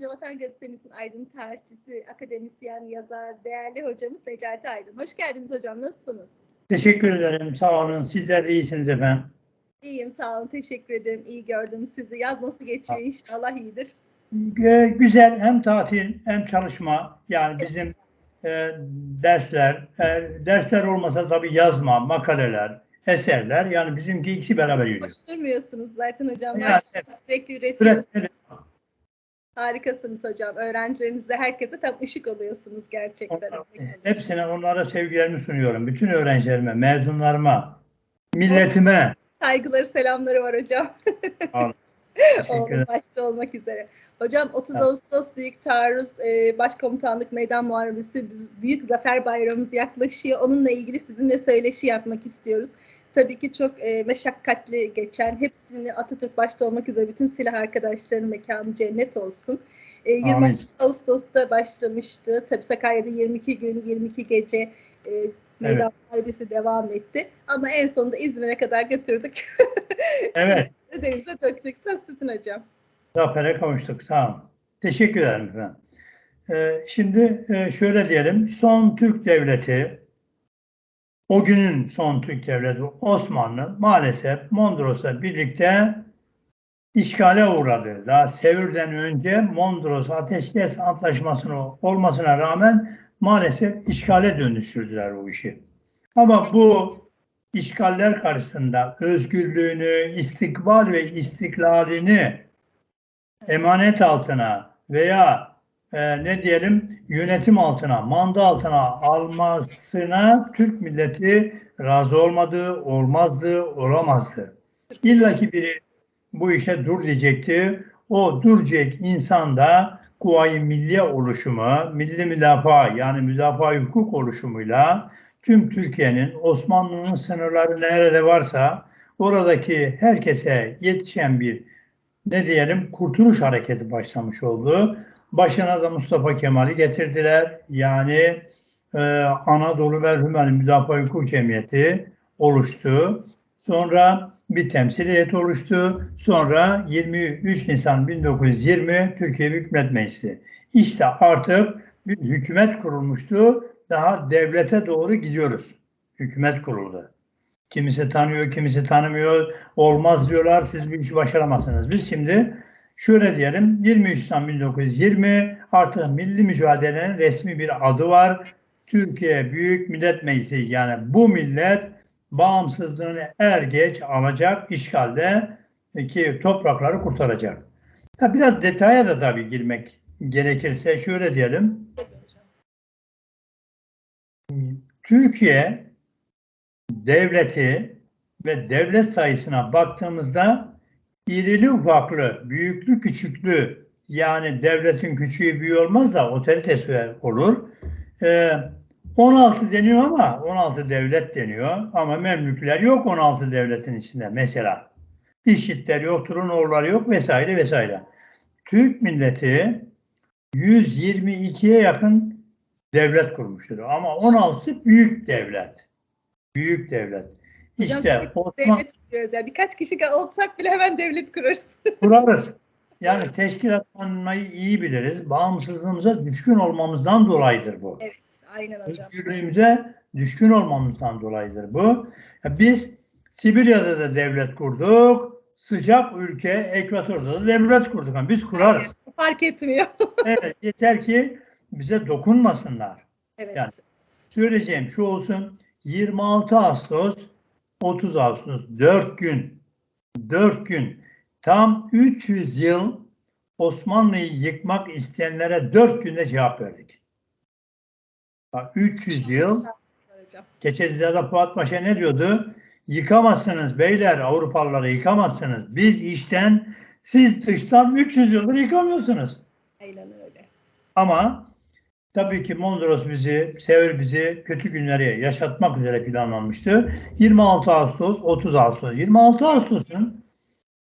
Önce Vatan Gazetemizin aydın tarihçisi, akademisyen, yazar, değerli hocamız Necati Aydın. Hoş geldiniz hocam. Nasılsınız? Teşekkür ederim. Sağ olun. Sizler de iyisiniz efendim. İyiyim, sağ olun. Teşekkür ederim. İyi gördüm sizi. Yaz nasıl geçiyor? İnşallah iyidir. Güzel hem tatil hem çalışma. Yani bizim e, dersler, e, dersler olmasa tabii yazma, makaleler, eserler. Yani bizimki ikisi beraber yürüyor. Boş durmuyorsunuz zaten hocam. Yani, evet. sürekli üretiyorsunuz. Evet, Harikasınız hocam. Öğrencilerinize, herkese tam ışık oluyorsunuz gerçekten. Hepsine onlara sevgilerimi sunuyorum. Bütün öğrencilerime, mezunlarıma, milletime. Saygıları, selamları var hocam. Ederim. başta olmak üzere. Hocam 30 Evet. Ağustos Büyük Taarruz e, Başkomutanlık Meydan Muharebesi Büyük Zafer Bayramımız yaklaşıyor. Onunla ilgili sizinle söyleşi yapmak istiyoruz. Tabii ki çok e, meşakkatli geçen, hepsini Atatürk başta olmak üzere bütün silah arkadaşlarının mekanı cennet olsun. E, 20 Amin. Ağustos'ta başlamıştı. Tabii Sakarya'da 22 gün, 22 gece e, Meydan Muharebesi devam etti. Ama en sonunda İzmir'e kadar götürdük. Evet. Denize döktük. Söz sizin hocam. Zafere kavuştuk. Sağ olun. Teşekkür ederim efendim. Ee, şimdi e, şöyle diyelim. Son Türk Devleti, o günün son Türk Devleti Osmanlı maalesef Mondros'la birlikte işgale uğradı. Daha Sevr'den önce Mondros Ateşkes Antlaşması'nın olmasına rağmen maalesef işgale dönüştürdüler o işi. Ama bu işgaller karşısında özgürlüğünü, istikbal ve istiklalini emanet altına veya e, ne diyelim yönetim altına, manda altına almasına Türk milleti razı olmadı, olmazdı, olamazdı. İlla ki biri bu işe dur diyecekti. O duracak insan da Kuvayi Milliye oluşumu, Milli Müdafaa yani Müdafaa Hukuk oluşumuyla tüm Türkiye'nin Osmanlı'nın sınırları nerede varsa oradaki herkese yetişen bir ne diyelim kurtuluş hareketi başlamış oldu. Başına da Mustafa Kemal'i getirdiler. Yani e, Anadolu Velhumeli Müdafaa Hukuk Cemiyeti oluştu. Sonra bir temsil heyeti oluştu. Sonra 23 Nisan 1920 Türkiye Büyük Millet Meclisi. İşte artık bir hükümet kurulmuştu. Daha devlete doğru gidiyoruz. Hükümet kuruldu. Kimisi tanıyor, kimisi tanımıyor. Olmaz diyorlar, siz bir işi başaramazsınız. Biz şimdi şöyle diyelim, 23 Nisan 1920 artık milli mücadelenin resmi bir adı var. Türkiye Büyük Millet Meclisi yani bu millet bağımsızlığını er geç alacak işgalde ki toprakları kurtaracak. Ha, biraz detaya da tabii girmek gerekirse şöyle diyelim. Türkiye devleti ve devlet sayısına baktığımızda irili ufaklı, büyüklü küçüklü yani devletin küçüğü büyüğü olmaz da otoritesi olur. Ee, 16 deniyor ama 16 devlet deniyor ama Memlükler yok 16 devletin içinde mesela. İşitler yok, Trunoğulları yok vesaire vesaire. Türk milleti 122'ye yakın devlet kurmuştur ama 16'sı büyük devlet. Büyük devlet. Hocam İşte Osman devlet kuruyoruz. Yani birkaç kişi olsak bile hemen devlet kurarız. kurarız. Yani teşkilatlanmayı iyi biliriz. Bağımsızlığımıza düşkün olmamızdan dolayıdır bu. Evet, aynen hocam. Özgürlüğümüze düşkün olmamızdan dolayıdır bu. Ya Biz Sibirya'da da devlet kurduk. Sıcak ülke Ekvator'da da devlet kurduk. Yani biz kurarız. Fark etmiyor. Evet, yeter ki bize dokunmasınlar. Evet. Yani. Söyleyeceğim şu olsun. 26 Ağustos 30 Ağustos 4 gün 4 gün tam 300 yıl Osmanlı'yı yıkmak isteyenlere 4 günde cevap verdik. Bak 300 yıl. Keçezade Fuat Paşa ne diyordu? Yıkamazsınız beyler Avrupalıları yıkamazsınız. Biz içten siz dıştan 300 yıldır yıkamıyorsunuz. Aynen öyle. Ama tabii ki Mondros bizi, Sevr bizi kötü günleri yaşatmak üzere planlanmıştı. 26 Ağustos, 30 Ağustos. 26 Ağustos'un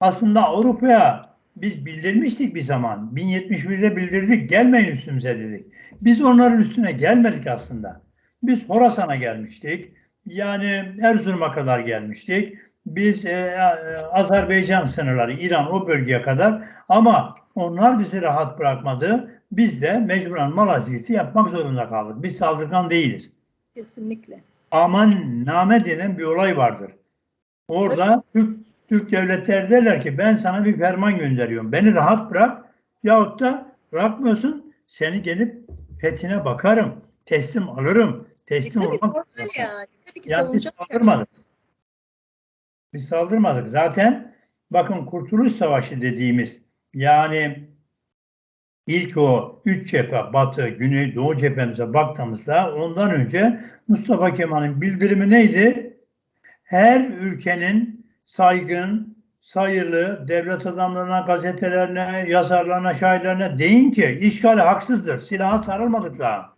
aslında Avrupa'ya biz bildirmiştik bir zaman. 1071'de bildirdik, gelmeyin üstümüze dedik. Biz onların üstüne gelmedik aslında. Biz Horasan'a gelmiştik. Yani Erzurum'a kadar gelmiştik. Biz e, e, Azerbaycan sınırları, İran o bölgeye kadar ama Onlar bizi rahat bırakmadı. Biz de mecburen malaziyeti yapmak zorunda kaldık. Biz saldırgan değiliz. Kesinlikle. Aman name denen bir olay vardır. Orada Türk, Türk devletleri derler ki ben sana bir ferman gönderiyorum. Beni rahat bırak yahut da bırakmıyorsun seni gelip fethine bakarım. Teslim alırım. E, Teslim normal zorundasın. yani. Tabii ki Yani biz savunacak yani. saldırmadık. Biz saldırmadık. Zaten bakın Kurtuluş Savaşı dediğimiz yani ilk o üç cephe Batı, Güney, Doğu cephemize baktığımızda ondan önce Mustafa Kemal'in bildirimi neydi? Her ülkenin saygın, sayılı devlet adamlarına, gazetelerine, yazarlarına, şairlerine deyin ki işgali haksızdır. Silaha sarılmadık daha.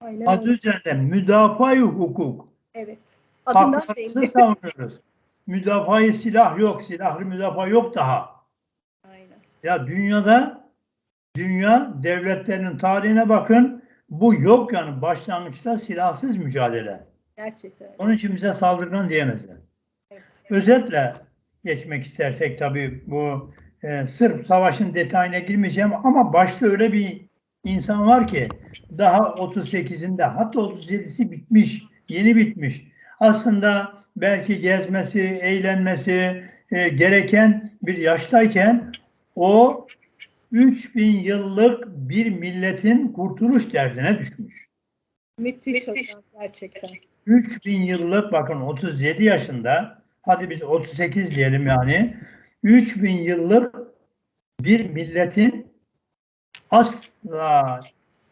Aynen Adı öyle. üzerinde müdafaa hukuk. Evet. Adından Haklarımızı savunuyoruz. Müdafaa silah yok, silahlı müdafaa yok daha. Aynen. Ya dünyada dünya devletlerinin tarihine bakın. Bu yok yani başlangıçta silahsız mücadele. Gerçekten. Onun için bize saldırgan diyemezler. Evet. Özetle geçmek istersek tabii bu e, sırf savaşın detayına girmeyeceğim ama başta öyle bir insan var ki daha 38'inde hatta 37'si bitmiş, yeni bitmiş. Aslında belki gezmesi, eğlenmesi e, gereken bir yaştayken o 3000 yıllık bir milletin kurtuluş derdine düşmüş. Müthiş, hocam gerçekten. 3000 yıllık bakın 37 yaşında hadi biz 38 diyelim yani 3000 yıllık bir milletin asla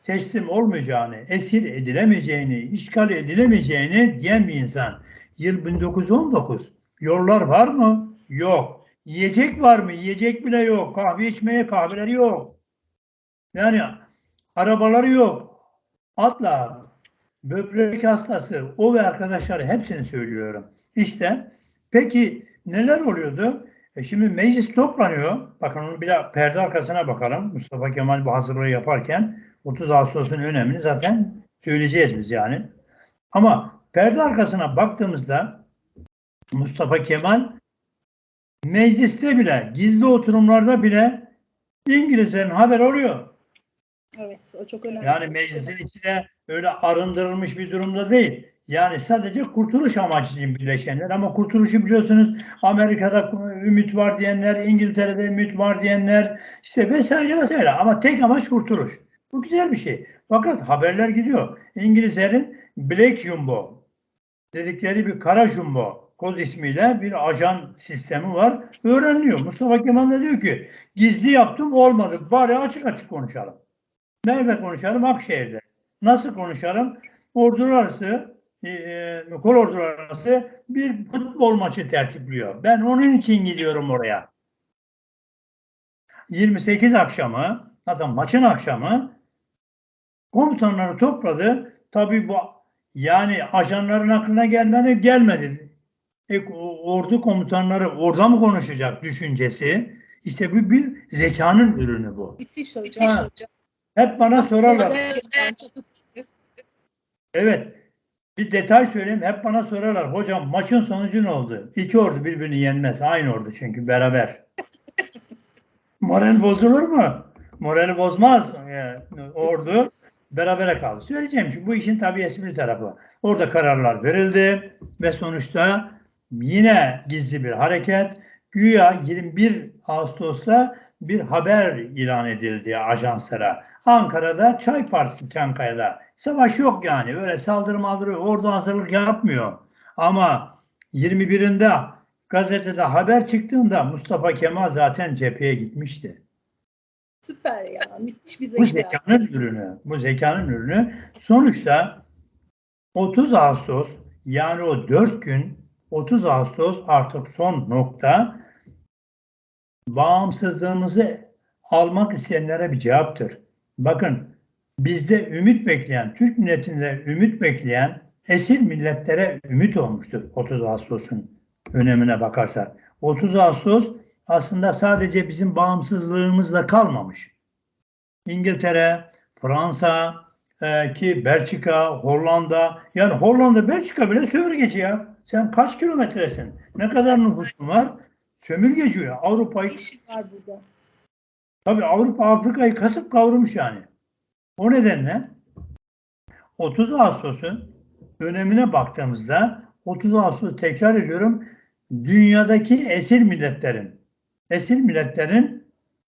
teslim olmayacağını, esir edilemeyeceğini, işgal edilemeyeceğini diyen bir insan. Yıl 1919. Yollar var mı? Yok. Yiyecek var mı? Yiyecek bile yok. Kahve içmeye kahveleri yok. Yani arabaları yok. Atla, böbrek hastası, o ve arkadaşları hepsini söylüyorum. İşte peki neler oluyordu? E şimdi meclis toplanıyor. Bakın onu bir de perde arkasına bakalım. Mustafa Kemal bu hazırlığı yaparken 30 Ağustos'un önemini zaten söyleyeceğiz biz yani. Ama perde arkasına baktığımızda Mustafa Kemal mecliste bile, gizli oturumlarda bile İngilizlerin haber oluyor. Evet, o çok önemli. Yani meclisin içine öyle arındırılmış bir durumda değil. Yani sadece kurtuluş amacıyla birleşenler ama kurtuluşu biliyorsunuz Amerika'da ümit var diyenler, İngiltere'de ümit var diyenler işte vesaire vesaire ama tek amaç kurtuluş. Bu güzel bir şey. Fakat haberler gidiyor. İngilizlerin Black Jumbo dedikleri bir kara jumbo kod ismiyle bir ajan sistemi var. Öğreniliyor. Mustafa Kemal de diyor ki gizli yaptım olmadı. Bari açık açık konuşalım. Nerede konuşalım? Akşehir'de. Nasıl konuşalım? Ordular arası, e, e, kol ordular arası bir futbol maçı tertipliyor. Ben onun için gidiyorum oraya. 28 akşamı, hatta maçın akşamı komutanları topladı. Tabii bu yani ajanların aklına gelmedi, gelmedi. Ordu komutanları orada mı konuşacak düşüncesi? İşte bu bir zekanın ürünü bu. Müthiş hocam. Ha. Hep bana sorarlar. Evet. Bir detay söyleyeyim. Hep bana sorarlar. Hocam maçın sonucu ne oldu? İki ordu birbirini yenmez. Aynı ordu çünkü beraber. Moral bozulur mu? Morali bozmaz. Yani ordu berabere kaldı. Söyleyeceğim şu bu işin tabii espri tarafı. Orada kararlar verildi ve sonuçta yine gizli bir hareket. Güya 21 Ağustos'ta bir haber ilan edildi ajanslara. Ankara'da Çay Partisi Çankaya'da. Savaş yok yani. Öyle saldırı maldırı orada hazırlık yapmıyor. Ama 21'inde gazetede haber çıktığında Mustafa Kemal zaten cepheye gitmişti. Süper ya. Müthiş bir Bu zeka. zekanın ürünü. Bu zekanın ürünü. Sonuçta 30 Ağustos yani o 4 gün 30 Ağustos artık son nokta bağımsızlığımızı almak isteyenlere bir cevaptır. Bakın bizde ümit bekleyen, Türk milletinde ümit bekleyen esir milletlere ümit olmuştur 30 Ağustos'un önemine bakarsak. 30 Ağustos aslında sadece bizim bağımsızlığımızla kalmamış. İngiltere, Fransa, e, ki Belçika, Hollanda, yani Hollanda, Belçika bile sömürgeci ya. Sen kaç kilometresin? Ne kadar nüfusun var? Sömürgeci ya. Avrupa'yı? Tabii Avrupa Afrika'yı kasıp kavurmuş yani. O nedenle 30 Ağustos'un önemine baktığımızda 30 Ağustos tekrar ediyorum dünyadaki esir milletlerin esir milletlerin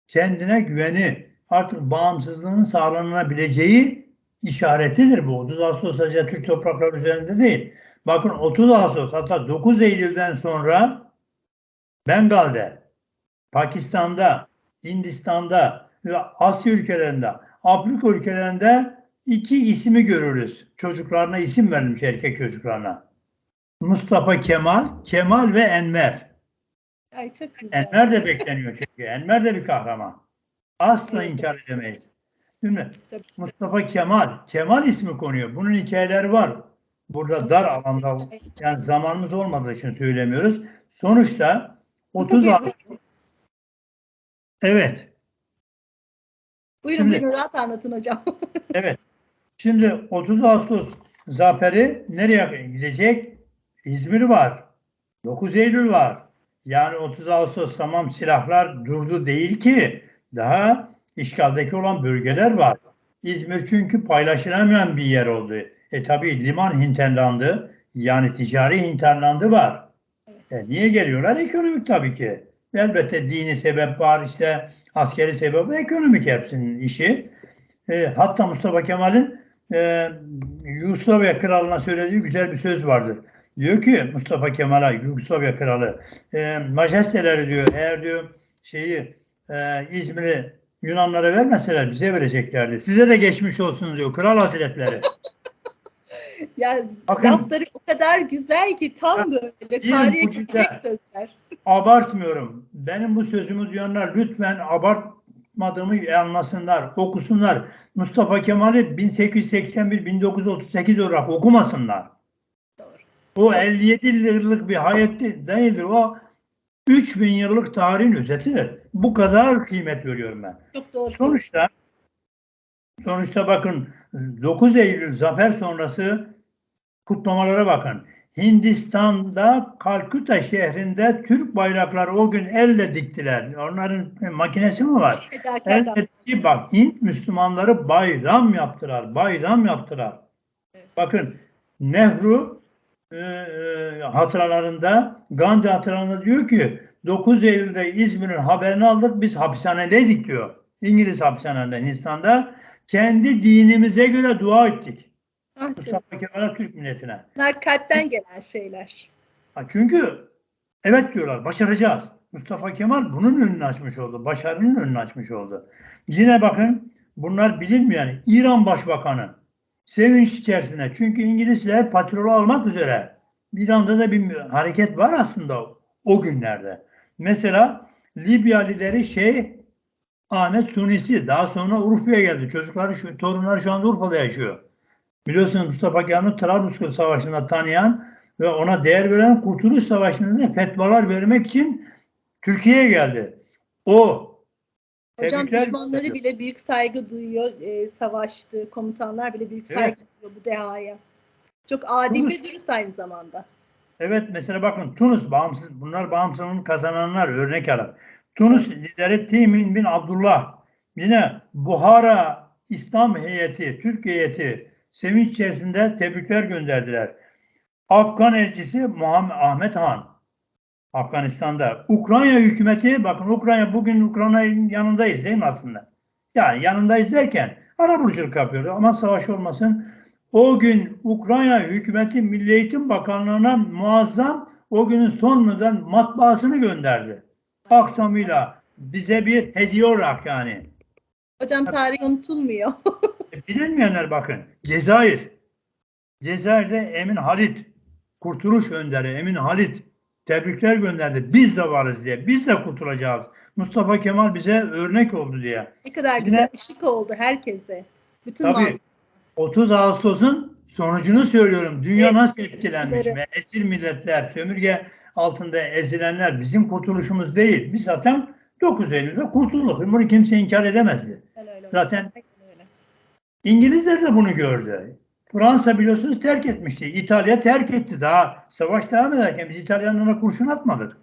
kendine güveni artık bağımsızlığının sağlanabileceği işaretidir bu. 30 Ağustos sadece Türk toprakları üzerinde değil. Bakın 30 Ağustos hatta 9 Eylül'den sonra Bengal'de, Pakistan'da, Hindistan'da ve Asya ülkelerinde, Afrika ülkelerinde iki ismi görürüz. Çocuklarına isim verilmiş erkek çocuklarına. Mustafa Kemal, Kemal ve Enver. Ay çok güzel. Enver de bekleniyor çünkü. Enver de bir kahraman. Asla Evet. inkar edemeyiz. Değil mi? Tabii. Mustafa Kemal. Kemal ismi konuyor. Bunun hikayeleri var. Burada dar alanda yani zamanımız olmadığı için söylemiyoruz. Sonuçta 30 Ağustos Evet. Buyurun Şimdi- buyurun rahat anlatın hocam. Evet. Şimdi 30 Ağustos zaferi nereye gidecek? İzmir var. 9 Eylül var. Yani 30 Ağustos tamam silahlar durdu değil ki. Daha işgaldeki olan bölgeler var. İzmir çünkü paylaşılamayan bir yer oldu. E tabi liman hinterlandı. Yani ticari hinterlandı var. E niye geliyorlar? Ekonomik tabii ki. Elbette dini sebep var işte askeri sebep var, ekonomik hepsinin işi. E, hatta Mustafa Kemal'in e, Yugoslavya kralına söylediği güzel bir söz vardır. Diyor ki Mustafa Kemal'a Yugoslavya kralı e, majesteleri diyor eğer diyor şeyi e, İzmir'i Yunanlara vermeseler bize vereceklerdi. Size de geçmiş olsun diyor kral hazretleri. ya Bakın. lafları o kadar güzel ki tam böyle tarihe geçecek sözler. Abartmıyorum. Benim bu sözümü duyanlar lütfen abartmadığımı anlasınlar, okusunlar. Mustafa Kemal'i 1881-1938 olarak okumasınlar. Doğru. O 57 yıllık bir hayat de- değildir. O 3000 yıllık tarihin özetidir. Bu kadar kıymet veriyorum ben. Çok doğru. Sonuçta sonuçta bakın 9 Eylül zafer sonrası kutlamalara bakın. Hindistan'da Kalküta şehrinde Türk bayrakları o gün elle diktiler. Onların makinesi mi var? Elle dikti bak Hint Müslümanları bayram yaptılar. Bayram yaptılar. Bakın Nehru e, e, hatıralarında Gandhi hatıralarında diyor ki 9 Eylül'de İzmir'in haberini aldık biz hapishanedeydik diyor. İngiliz hapishanede Hindistan'da kendi dinimize göre dua ettik. Ah. Mustafa Kemal'e Türk milletine. Bunlar kalpten gelen şeyler. Ha, Çünkü evet diyorlar başaracağız. Mustafa Kemal bunun önünü açmış oldu. Başarının önünü açmış oldu. Yine bakın bunlar bilinmeyen İran Başbakanı sevinç içerisinde. Çünkü İngilizler patrolu almak üzere. İran'da da bir hareket var aslında o günlerde. Mesela Libya lideri şey Ahmet Sunisi daha sonra Urfa'ya geldi. Çocukları, torunları şu anda Urfa'da yaşıyor. Biliyorsunuz Mustafa Kemal'i Trablusgarp Savaşı'nda tanıyan ve ona değer veren Kurtuluş Savaşı'nda da fetvalar vermek için Türkiye'ye geldi. O Hocam tebrikler düşmanları bile büyük saygı duyuyor. E, savaştığı komutanlar bile büyük Evet. saygı duyuyor bu dehaya. Çok adil Tunus- ve dürüst aynı zamanda. Evet mesela bakın Tunus bağımsız bunlar bağımsızlığını kazananlar örnek alın. Tunus lideri Temin bin Abdullah yine Buhara İslam heyeti, Türk heyeti sevinç içerisinde tebrikler gönderdiler. Afgan elçisi Muhammed Ahmet Han Afganistan'da. Ukrayna hükümeti bakın Ukrayna bugün Ukrayna'nın yanındayız değil mi aslında? Yani yanındayız derken arabuluculuk yapıyoruz ama savaş olmasın. O gün Ukrayna hükümeti Milli Eğitim Bakanlığı'na muazzam o günün sonundan matbaasını gönderdi. Aksamıyla bize bir hediye olarak yani. Hocam tarih unutulmuyor. Bilinmeyenler bakın. Cezayir. Cezayir'de Emin Halit. Kurtuluş Önderi Emin Halit. Tebrikler gönderdi. Biz de varız diye. Biz de kurtulacağız. Mustafa Kemal bize örnek oldu diye. ne kadar Yine- güzel ışık oldu herkese. Bütün Tabii mal- 30 Ağustos'un sonucunu söylüyorum. Dünya Evet, nasıl etkilenmiş ve esir milletler, sömürge altında ezilenler bizim kurtuluşumuz değil. Biz zaten 9 Eylül'de kurtulduk. Bunu kimse inkar edemezdi. Aynen öyle. Zaten öyle. İngilizler de bunu gördü. Fransa biliyorsunuz terk etmişti. İtalya terk etti. Daha savaş devam ederken biz İtalyanlara kurşun atmadık.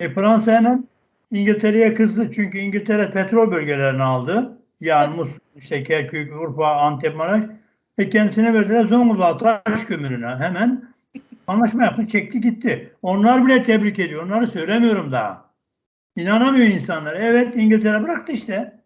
E Fransa hemen İngiltere'ye kızdı. Çünkü İngiltere petrol bölgelerini aldı. Yani Musul, işte Kerkük, Urfa, Antep, Maraş. Ve kendisine verdiler Zonguldak taş kömürüne. Hemen anlaşma yaptı, çekti gitti. Onlar bile tebrik ediyor. Onları söylemiyorum daha. İnanamıyor insanlar. Evet İngiltere bıraktı işte.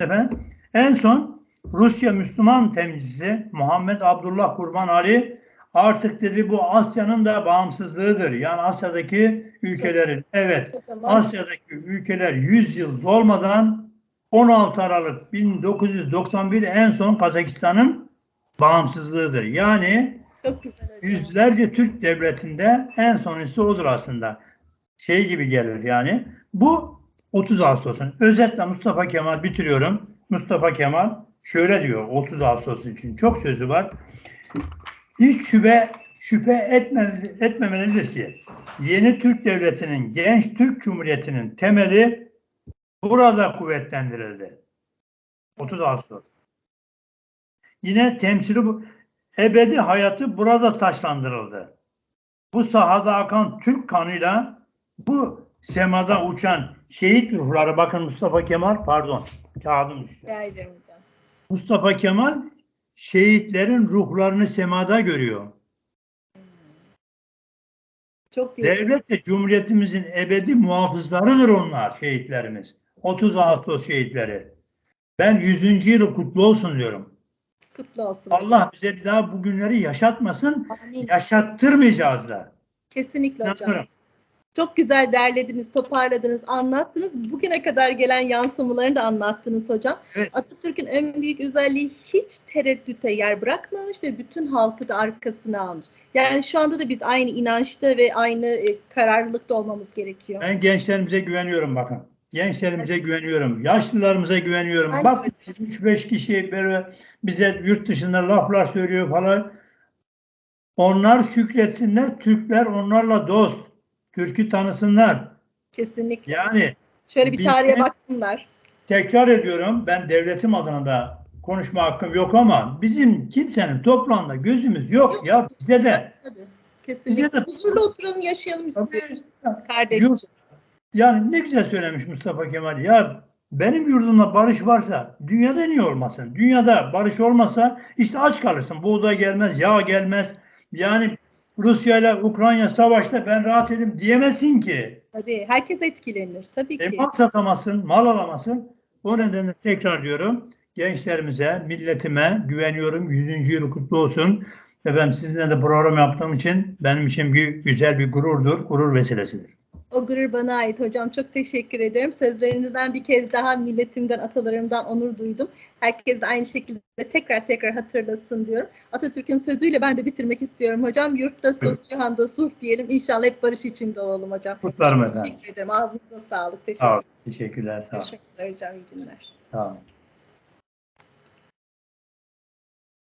Efendim, en son Rusya Müslüman temsilcisi Muhammed Abdullah Kurban Ali artık dedi bu Asya'nın da bağımsızlığıdır. Yani Asya'daki ülkelerin. Evet. Asya'daki ülkeler 100 yıl dolmadan 16 Aralık 1991 en son Kazakistan'ın bağımsızlığıdır. Yani yüzlerce Türk devletinde en sonuncusu odur aslında. Şey gibi gelir yani. Bu 30 Ağustos'un. Özetle Mustafa Kemal bitiriyorum. Mustafa Kemal şöyle diyor 30 Ağustos için. Çok sözü var. Hiç şüphe, şüphe etmeli, etmemelidir ki yeni Türk Devleti'nin, genç Türk Cumhuriyeti'nin temeli burada kuvvetlendirildi. 30 Ağustos. Yine temsili bu. Ebedi hayatı burada taşlandırıldı. Bu sahada akan Türk kanıyla bu semada uçan şehit ruhları bakın Mustafa Kemal pardon kağıdım düştü. Hocam. Mustafa Kemal şehitlerin ruhlarını semada görüyor. Çok güzel. Devlet ve Cumhuriyetimizin ebedi muhafızlarıdır onlar şehitlerimiz. 30 Ağustos şehitleri. Ben 100. yılı kutlu olsun diyorum. Kutlu olsun hocam. Allah bize bir daha bu günleri yaşatmasın. Amin. Yaşattırmayacağız da. Kesinlikle hocam. Çok güzel derlediniz, toparladınız, anlattınız. Bugüne kadar gelen yansımalarını da anlattınız hocam. Evet. Atatürk'ün en büyük özelliği hiç tereddüte yer bırakmamış ve bütün halkı da arkasına almış. Yani şu anda da biz aynı inançta ve aynı e, kararlılıkta olmamız gerekiyor. Ben gençlerimize güveniyorum bakın. Gençlerimize güveniyorum. Yaşlılarımıza güveniyorum. De Bak 3-5 kişi böyle bize yurt dışında laflar söylüyor falan. Onlar şükretsinler. Türkler onlarla dost. Türk'ü tanısınlar. Kesinlikle. Yani Şöyle bir tarihe baksınlar. tekrar ediyorum ben devletim adına da konuşma hakkım yok ama bizim kimsenin toprağında gözümüz yok, Yok. ya bize de. Tabii. Bize Kesinlikle. de- Huzurlu oturalım, yaşayalım istiyoruz. Kardeşçe. Yok. Yani ne güzel söylemiş Mustafa Kemal. Ya benim yurdumda barış varsa dünyada niye olmasın? Dünyada barış olmasa işte aç kalırsın. Buğday gelmez, yağ gelmez. Yani Rusya ile Ukrayna savaşta ben rahat edim diyemezsin ki. Tabii. Herkes etkilenir. Tabii E, ki. mal satamazsın, mal alamazsın. O nedenle tekrar diyorum gençlerimize, milletime güveniyorum. 100. yılı kutlu olsun. Efendim sizinle de program yaptığım için benim için bir güzel bir gururdur, gurur vesilesidir. O gurur bana ait hocam. Çok teşekkür ederim. Sözlerinizden bir kez daha milletimden, atalarımdan onur duydum. Herkes de aynı şekilde tekrar tekrar hatırlasın diyorum. Atatürk'ün sözüyle ben de bitirmek istiyorum hocam. Yurtta sulh, Evet. cihanda sulh diyelim. İnşallah hep barış içinde olalım hocam. Kutlarım efendim. Teşekkür ederim. Ağzınıza sağlık. Teşekkür Sağ. Teşekkürler. Sağ üzere hocam. İyi günler. Sağ olun.